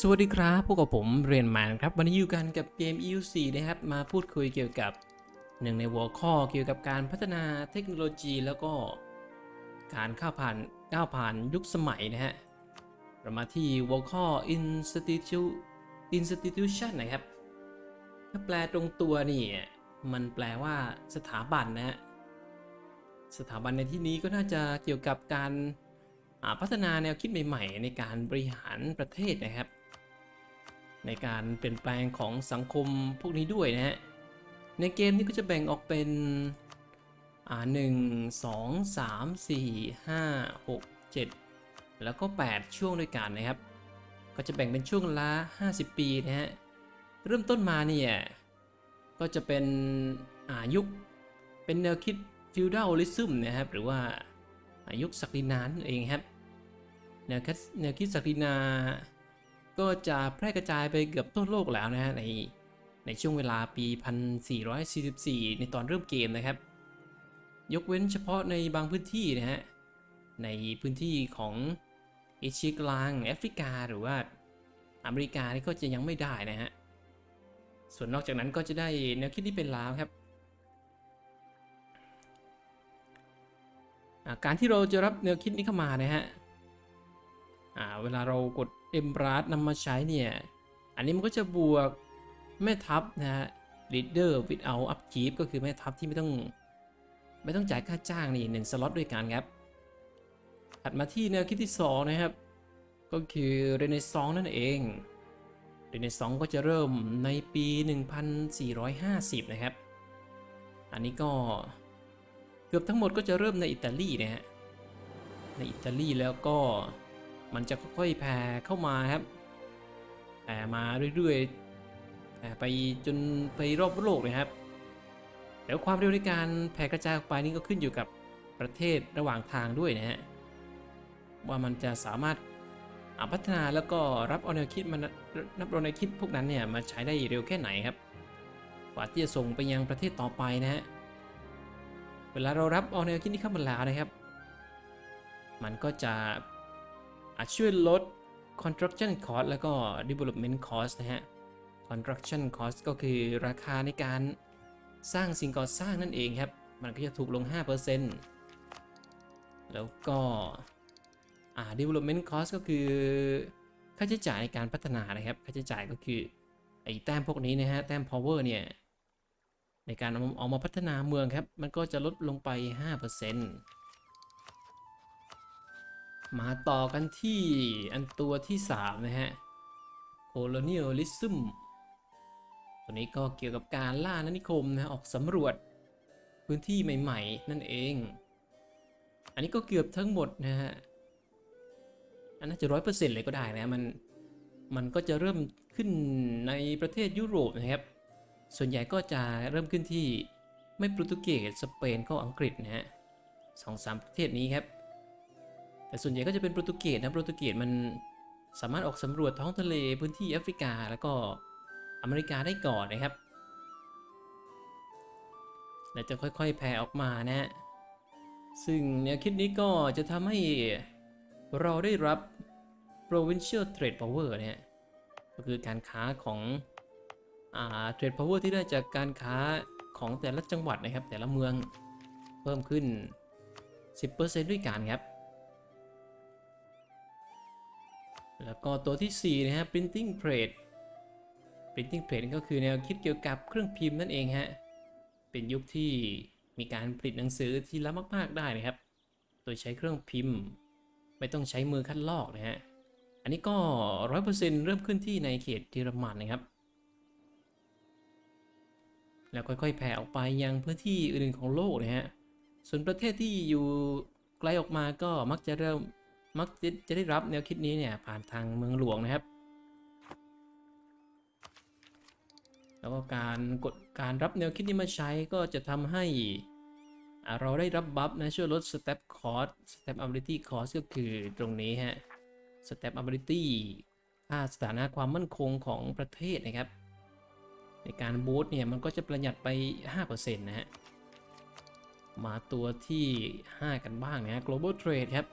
สวัสดีครับ พวกกับผมเรียนแมนครับ วันนี้อยู่กันกับเกม EU4 นะครับ มาพูดคุยเกี่ยวกับหนึ่งในหัวข้อเกี่ยวกับการพัฒนาเทคโนโลยีแล้วก็การข้าวผ่านก้าวผ่านยุคสมัยนะฮะเรามาที่หัวข้อ institution institution นะครับ ถ้าแปลตรงตัวนี่มันแปลว่าสถาบันนะฮะ สถาบันในที่นี้ก็น่าจะเกี่ยวกับการพัฒนาแนวคิดใหม่ ๆ ในการบริหารประเทศนะครับ ในการเปลี่ยนแปลงของสังคมพวกนี้ด้วยนะฮะ ในเกมนี้ก็จะแบ่งออกเป็นอ่าหนึ่งสองสามสี่ห้าหกเจ็ดแล้วก็ 8 ช่วงด้วยกันนะครับ ก็จะแบ่งเป็นช่วงละ 50 ปีนะฮะ เริ่มต้นมาเนี่ย ก็จะเป็นอ่ายุค เป็นแนวคิดฟิวดัลลิซึมนะครับ หรือว่าอายุคศักดินานั่นเองครับ แนวคิดแนวคิดศักดินา ก็จะแพร่กระจายไปเกือบทั่วโลกแล้วนะฮะในในช่วงเวลาปี 1444 ในตอนเริ่มเกมนะครับ ยกเว้นเฉพาะในบางพื้นที่นะฮะ ในพื้นที่ของเอเชียกลางแอฟริกาหรือว่าอเมริกานี่ก็จะยังไม่ได้นะฮะ ส่วนนอกจากนั้นก็จะได้แนวคิดที่เป็นลาวครับ การที่เราจะรับแนวคิดนี้เข้ามานะฮะอ่าเวลาเรากด e m b r a s นำมาใช้เนี่ย อันนี้มันก็จะบวกแม่ทัพนะฮะ leader without upkeep ก็คือแม่ทัพที่ไม่ต้อง ไม่ต้องจ่ายค่าจ้างนี่หนึ่งสล็อตด้วยกันครับ ถัดมาที่แนวคิดที่ 2 นะครับ ก็คือ Renaissance นั่นเอง Renaissance ก็จะเริ่มในปี 1450 นะครับ อันนี้ก็เกือบทั้งหมดก็จะเริ่มในอิตาลีนะฮะในอิตาลีแล้วก็ มันจะค่อยๆแผ่เข้ามาครับแผ่มาเรื่อยๆแผ่ไปจนไปรอบโลกเลยครับแล้วความเร็วในการแผ่กระจายออกไปนี่ก็ขึ้นอยู่กับประเทศระหว่างทางด้วยนะฮะว่ามันจะสามารถาพัฒนาแล้วก็รับเอาแนวคิดมันรับเอาแนวคิดพวกนั้นเนี่ยมาใช้ได้เร็วแค่ไหนครับกว่าที่จะส่งไปยังประเทศต่อไปนะฮะเวลาเรารับเอาแนวคิดนี้เข้ามาแล้วนะครับ มันก็จะ อาจช่วยลด construction cost แล้วก็ development cost นะฮะ construction cost ก็คือราคาในการสร้างสิ่งก่อสร้างนั่นเองครับ มันก็จะถูกลง 5%แล้วก็อ่า development cost ก็คือ ค่าใช้จ่ายในการพัฒนานะครับ ค่าใช้จ่ายก็คือ ไอ้แต้มพวกนี้นะฮะ แต้ม power เนี่ย ในการเอาเอามาพัฒนาเมืองครับ มันก็จะลดลงไป 5% มาต่อกันที่อันตัวที่ 3 นะฮะ colonialism ตัวนี้ก็เกี่ยวกับการล่าอาณานิคมนะออกสำรวจพื้นที่ใหม่ ๆ นั่นเอง อันนี้ก็เกือบทั้งหมดนะฮะ อันน่าจะร้อยเปอร์เซ็นต์เลยก็ได้นะ มัน มันก็จะเริ่มขึ้นในประเทศยุโรปนะครับ ส่วนใหญ่ก็จะเริ่มขึ้นที่ไม่โปรตุเกส สเปนก็อังกฤษนะฮะสองสามประเทศนี้ครับ แต่ส่วนใหญ่ก็จะเป็นโปรตุเกสนะโปรตุเกสมันสามารถออกสำรวจท้องทะเลพื้นที่แอฟริกาแล้วก็อเมริกาได้ก่อนนะครับ แล้วจะค่อยๆแผ่ออกมานะฮะซึ่งแนวคิดนี้ก็จะทำให้เราได้รับ provincial trade power เนี่ยก็คือการค้าของอ่า trade power ที่ได้จากการค้าของแต่ละจังหวัดนะครับแต่ละเมืองเพิ่มขึ้น 10%ด้วยกันครับ แล้วก็ตัวที่ 4 นะฮะ printing press printing press ก็คือแนวคิดเกี่ยวกับเครื่องพิมพ์นั่นเองฮะ เป็นยุคที่มีการผลิตหนังสือที่ล้ำมาก ๆ ได้นะครับ โดยใช้เครื่องพิมพ์ ไม่ต้องใช้มือคัดลอกนะฮะ อันนี้ก็ 100%เริ่มขึ้นที่ในเขตเยอรมันนะครับ แล้วค่อยๆ แผ่ออกไปยังพื้นที่อื่นๆของโลกนะฮะ ส่วนประเทศที่อยู่ไกลออกมาก็มักจะเริ่ม มักจะจะได้รับแนวคิดนี้เนี่ยผ่านทางเมืองหลวงนะครับ แล้วก็การกดการรับแนวคิดนี้มาใช้ก็จะทำให้เราได้รับบัฟนะช่วยลด step cost step ability cost ก็คือตรงนี้ฮะ step ability ค่าสถานะความมั่นคงของประเทศนะครับ ในการบูตเนี่ยมันก็จะประหยัดไป 5%นะฮะ มาตัวที่ 5 กันบ้างนะฮะ global trade ครับ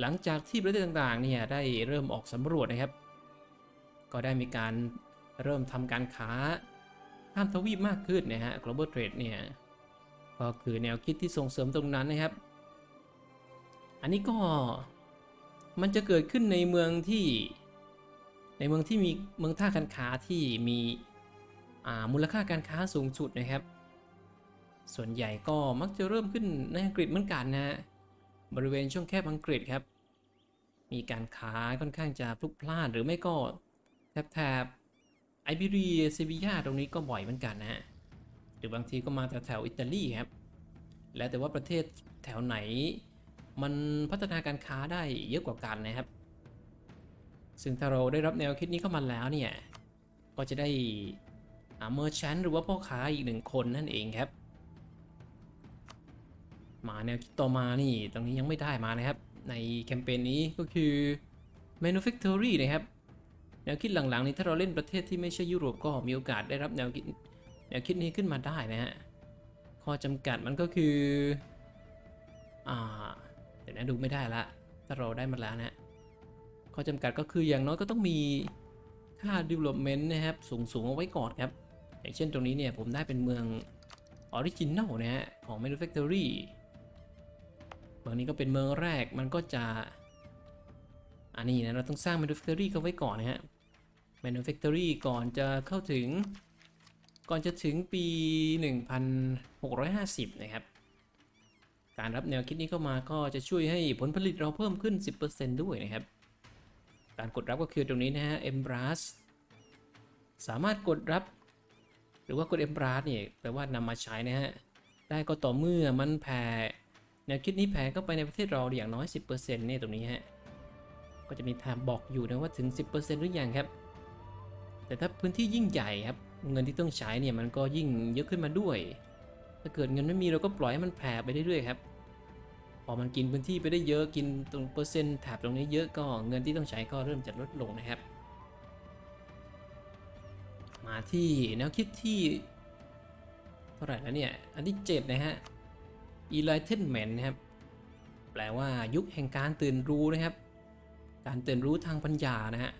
หลังจากที่ประเทศต่างๆเนี่ยได้เริ่มออกสำรวจนะครับ ก็ได้มีการเริ่มทำการค้าข้ามทวีปมากขึ้นนะฮะ global trade เนี่ยก็คือแนวคิดที่ส่งเสริมตรงนั้นนะครับ อันนี้ก็มันจะเกิดขึ้นในเมืองที่ในเมืองที่มีเมืองท่าการค้าที่มีมูลค่าการค้าสูงสุดนะครับ ส่วนใหญ่ก็มักจะเริ่มขึ้นในอังกฤษเหมือนกันนะฮะ บริเวณช่วงแคบอังกฤษครับ มีการค้าค่อนข้างจะพลุกพล่านหรือไม่ก็แถบแถบไอเบรียเซบียาตรงนี้ก็บ่อยเหมือนกันนะฮะหรือบางทีก็มาแถวแถวอิตาลีครับ แล้วแต่ว่าประเทศแถวไหน มันพัฒนาการค้าได้เยอะกว่ากันนะครับ ซึ่งถ้าเราได้รับแนวคิดนี้เข้ามาแล้วเนี่ย ก็จะได้เมอร์ชันหรือว่าพ่อค้าอีกหนึ่งคนนั่นเองครับ มาแนวคิดต่อมานี่ ตรงนี้ยังไม่ได้มานะครับ ในแคมเปญนี้ก็คือ manufactory นะครับ แนวคิดหลังๆนี้ถ้าเราเล่นประเทศที่ไม่ใช่ยุโรปก็มีโอกาสได้รับแนวคิดแนวคิดนี้ขึ้นมาได้นะฮะ ข้อจำกัดมันก็คือ อ่า เดี๋ยวนะดูไม่ได้ละ ถ้าเราได้มาแล้วนะ ข้อจำกัดก็คืออย่างน้อยก็ต้องมีค่า development นะครับ สูงๆเอาไว้ก่อนครับ อย่างเช่นตรงนี้เนี่ยผมได้เป็นเมือง original นะฮะของ manufactory มืองนี้ก็เป็นเมืองแรกมันก็จะอันนี้นะเราต้องสร้าง manufactory เขาไว้ก่อนนะฮะ manufactory ก่อนจะเข้าถึง ก่อนจะถึงปี 1650 นะครับ การรับแนวคิดนี้เข้ามาก็จะช่วยให้ผลผลิตเราเพิ่มขึ้น 10%ด้วยนะครับ การกดรับก็คือตรงนี้นะฮะ Embrace สามารถกดรับ หรือว่ากด Embrace เนี่ยแปลว่านำมาใช้นะฮะ ได้ก็ต่อเมื่อมันแผ่ แนวคิดนี้แผ่เข้าไปในประเทศเราอย่างน้อย 10%เนี่ยตรงนี้ฮะ ก็จะมีแถบบอกอยู่นะว่าถึง 10%หรือยังครับ แต่ถ้าพื้นที่ยิ่งใหญ่ครับ เงินที่ต้องใช้เนี่ยมันก็ยิ่งเยอะขึ้นมาด้วย ถ้าเกิดเงินไม่มีเราก็ปล่อยให้มันแผ่ไปเรื่อยๆครับ พอมันกินพื้นที่ไปได้เยอะกินตรงเปอร์เซ็นต์แถบตรงนี้เยอะก็เงินที่ต้องใช้ก็เริ่มจะลดลงนะครับ มาที่แนวคิดที่เท่าไหร่แล้วเนี่ย อันที่ 7 นะฮะ enlightenment นะครับ แปลว่ายุคแห่งการตื่นรู้นะครับ การตื่นรู้ทางปัญญานะฮะ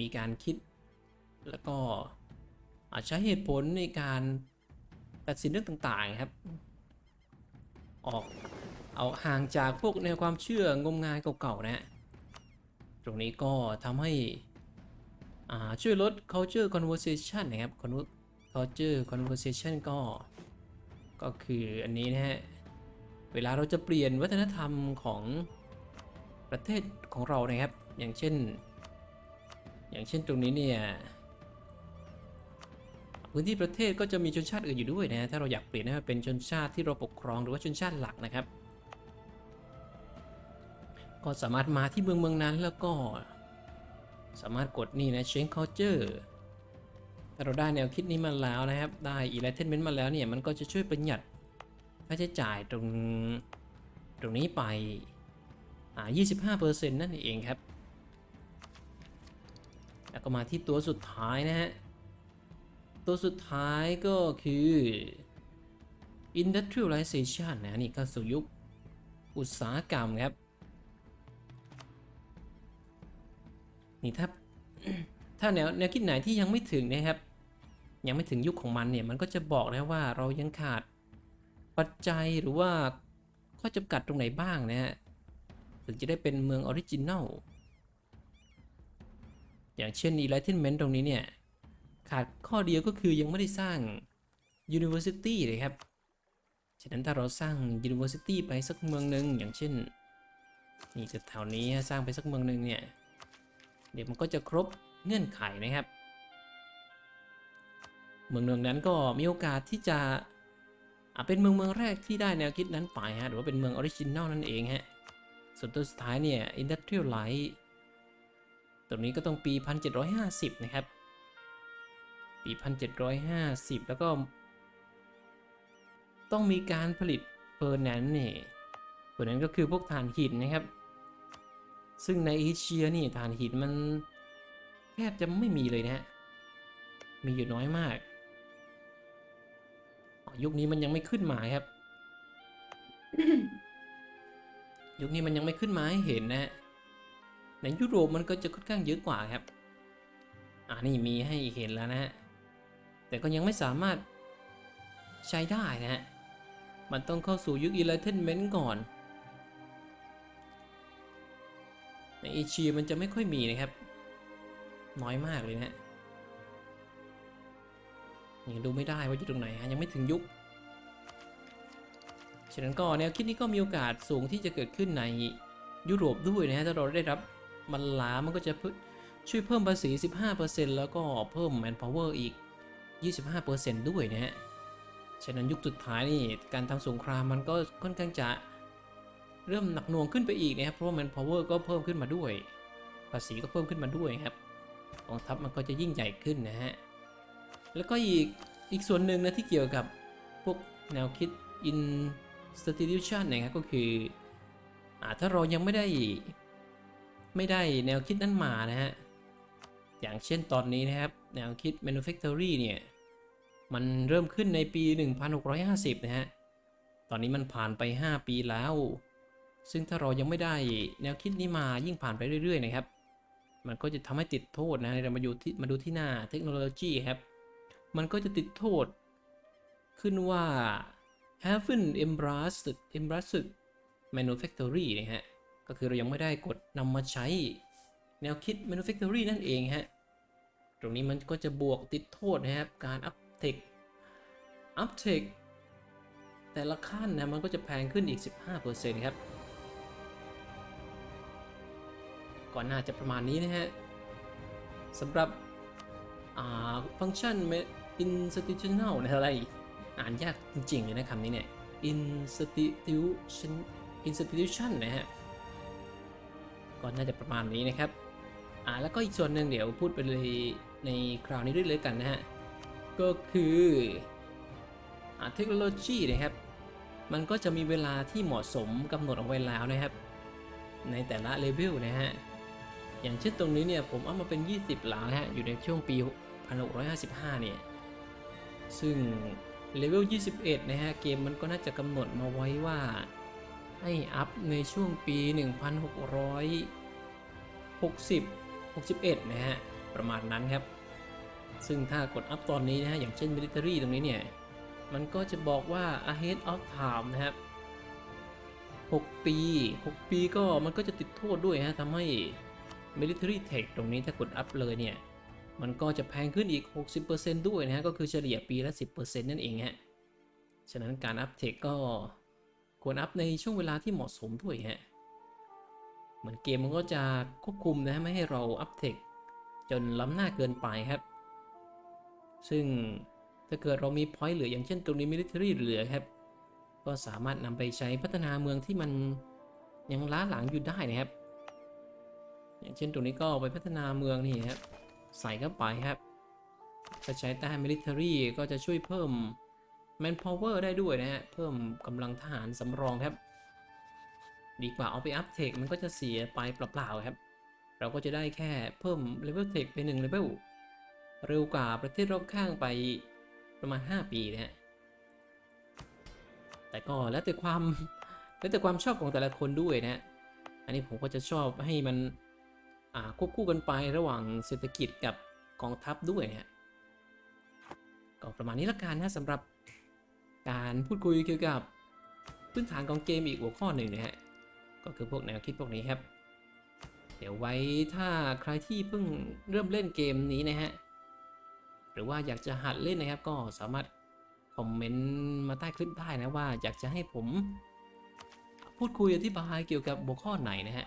มีการคิด แล้วก็ใช้เหตุผลในการตัดสินเรื่องต่างๆครับ ออกเอาห่างจากพวกแนวความเชื่องมงายเก่าๆนะฮะ ตรงนี้ก็ทำให้ช่วยลด culture conversation นะครับ culture conversation ก็ ก็คืออันนี้นะฮะ เวลาเราจะเปลี่ยนวัฒนธรรมของประเทศของเรานะครับ อย่างเช่น อย่างเช่นตรงนี้เนี่ยพื้นที่ประเทศก็จะมีชนชาติอื่นอยู่ด้วยนะ ถ้าเราอยากเปลี่ยนให้มันเป็นชนชาติที่เราปกครองหรือว่าชนชาติหลักนะครับ ก็สามารถมาที่เมืองเมืองนั้นแล้วก็ สามารถกดนี่นะ change culture ถ้าเราได้แนวคิดนี้มาแล้วนะครับ ได้ enlightenment มาแล้วเนี่ย มันก็จะช่วยประหยัดค่าใช้จ่ายตรงตรงนี้ไปอ่า25%นั่นเองครับ แล้วก็มาที่ตัวสุดท้ายนะฮะ ตัวสุดท้ายก็คือ industrialization นะนี่ก็สู่ยุคอุตสาหกรรมครับ นี่ถ้า ถ้าแนวแนวคิดไหนที่ยังไม่ถึงนะครับ ยังไม่ถึงยุคของมันเนี่ยมันก็จะบอกนะว่าเรายังขาดปัจจัยหรือว่าข้อจำกัดตรงไหนบ้างนะฮะถึงจะได้เป็นเมืองออริจินัลอย่างเช่น Enlightenment ตรงนี้เนี่ย ขาดข้อเดียวก็คือยังไม่ได้สร้าง University เลยครับ ฉะนั้นถ้าเราสร้าง University ไปสักเมืองหนึ่งอย่างเช่น นี่จะแถวนี้สร้างไปสักเมืองหนึ่งเนี่ย เดี๋ยวมันก็จะครบ เงื่อนไขนะครับ เมืองเมืองนั้นก็มีโอกาสที่จะเป็นเมืองเมืองแรกที่ได้แนวคิดนั้นไปฮะหรือว่าเป็นเมืองออริจินัลนั่นเองฮะส่วนตัวสุดท้ายเนี่ย Industrial Light ตรงนี้ก็ต้องปี 1750 นะครับ ปี 1750 แล้วก็ ต้องมีการผลิตเฟอร์แนนซ์เนี่ยเฟอร์แนนซ์ก็คือพวกถ่านหินนะครับ ซึ่งในเอเชียนี่ถ่านหินมัน แทบจะไม่มีเลยนะฮะ มีอยู่น้อยมากอ๋อยุคนี้มันยังไม่ขึ้นมาครับ ยุคนี้มันยังไม่ขึ้นมาให้เห็นนะฮะ ในยุโรปมันก็จะค่อนข้างเยอะกว่าครับ อ่านี่มีให้เห็นแล้วนะฮะ แต่ก็ยังไม่สามารถใช้ได้นะฮะ มันต้องเข้าสู่ยุค Enlightenment ก่อนในเอเชียมันจะไม่ค่อยมีนะครับ น้อยมากเลยนะฮะยังดูไม่ได้ว่าอยู่ตรงไหนฮะยังไม่ถึงยุคฉะนั้นก็แนวคิดนี้ก็มีโอกาสสูงที่จะเกิดขึ้นในยุโรปด้วยนะฮะถ้าเราได้รับมันลามันก็จะช่วยเพิ่มภาษี 15%แล้วก็เพิ่ม manpower อีก 25%ด้วยนะฮะ ฉะนั้นยุคสุดท้ายนี่การทำสงครามมันก็ค่อนข้างจะเริ่มหนักหน่วงขึ้นไปอีกนะครับเพราะว่า manpower ก็เพิ่มขึ้นมาด้วย ภาษีก็เพิ่มขึ้นมาด้วยครับ กองทัพมันก็จะยิ่งใหญ่ขึ้นนะฮะ แล้วก็อีกอีกส่วนหนึ่งนะที่เกี่ยวกับพวกแนวคิด institution นะครับก็คืออถ้าเรายังไม่ได้ไม่ได้แนวคิดนั้นมานะฮะ อย่างเช่นตอนนี้นะครับ แนวคิด manufactory เนี่ย มันเริ่มขึ้นในปี 1650 นะฮะ ตอนนี้มันผ่านไป 5 ปีแล้ว ซึ่งถ้าเรายังไม่ได้แนวคิดนี้มายิ่งผ่านไปเรื่อย ๆ นะครับ มันก็จะทำให้ติดโทษนะเรามาดูที่มาดูที่หน้าเทคโนโลยีครับ มันก็จะติดโทษ ขึ้นว่า haven't embraced embraced manufactory นะฮะ ก็คือเรายังไม่ได้กดนำมาใช้ แนวคิด manufactory นั่นเองฮะ ตรงนี้มันก็จะบวกติดโทษนะครับ การ uptake uptake แต่ละขั้นนะมันก็จะแพงขึ้นอีก 15%ครับ ก่อนหน้าจะประมาณนี้นะฮะสำหรับฟังก์ชัน institutional นะอะไร อ่านยากจริงๆเลยนะคำนี้เนี่ย institution institution นะฮะก็น่าจะประมาณนี้นะครับ อ่าแล้วก็อีกส่วนหนึ่งเดี๋ยวพูดไปเลยในคราวนี้ด้วยเลยกันนะฮะ ก็คืออเทคโนโลยีนะครับ มันก็จะมีเวลาที่เหมาะสมกำหนดเอาไว้แล้วนะครับ ในแต่ละเลเวลนะฮะ อย่างเช่นตรงนี้เนี่ยผมเอามาเป็น 20 หลังนะฮะอยู่ในช่วงปี 1655 เนี่ย ซึ่งเลเวล 21 นะฮะ เกมมันก็น่าจะกำหนดมาไว้ว่า ให้อัพในช่วงปี 1660 61 นะฮะ ประมาณนั้นครับ ซึ่งถ้ากดอัพตอนนี้นะฮะ อย่างเช่น military ตรงนี้เนี่ย มันก็จะบอกว่า ahead of time นะครับ 6 ปี 6 ปีก็มันก็จะติดโทษด้วยฮะทำให้ military tech ตรงนี้ถ้ากดอัพเลยเนี่ย มันก็จะแพงขึ้นอีก 60%ด้วยนะฮะ ก็คือเฉลี่ยปีละ 10%นั่นเองฮะ ฉะนั้นการอัพเทคก็ควรอัพในช่วงเวลาที่เหมาะสมด้วยฮะ เหมือนเกมมันก็จะควบคุมนะไม่ให้เราอัพเทคจนล้ำหน้าเกินไปครับ ซึ่งถ้าเกิดเรามีพอยต์เหลืออย่างเช่นตรงนี้ military เหลือครับ ก็สามารถนำไปใช้พัฒนาเมืองที่มันยังล้าหลังอยู่ได้นะครับ อย่างเช่นตรงนี้ก็ไปพัฒนาเมืองนี่ครับใส่เข้าไปครับถ้าใช้แต้ม military ก็จะช่วยเพิ่ม manpower ได้ด้วยนะฮะ เพิ่มกำลังทหารสำรองครับ ดีกว่าเอาไปอัพเทคมันก็จะเสียไปเปล่าๆครับ เราก็จะได้แค่เพิ่ม level tech ไป1 level เร็วกว่าประเทศรอบข้างไปประมาณ 5 ปีนะฮะ แต่ก็แล้วแต่ความแล้วแต่ความชอบของแต่ละคนด้วยนะฮะ อันนี้ผมก็จะชอบให้มัน ควบคู่กันไประหว่างเศรษฐกิจกับกองทัพด้วยนะฮะก็ประมาณนี้ละกันนะสำหรับการพูดคุยเกี่ยวกับพื้นฐานของเกมอีกหัวข้อหนึ่งนะฮะก็คือพวกแนวคิดพวกนี้ครับ เดี๋ยวไว้ถ้าใครที่เพิ่งเริ่มเล่นเกมนี้นะฮะหรือว่าอยากจะหัดเล่นนะครับก็สามารถคอมเมนต์มาใต้คลิปได้นะว่าอยากจะให้ผม พูดคุยอธิบายเกี่ยวกับหัวข้อไหนนะฮะ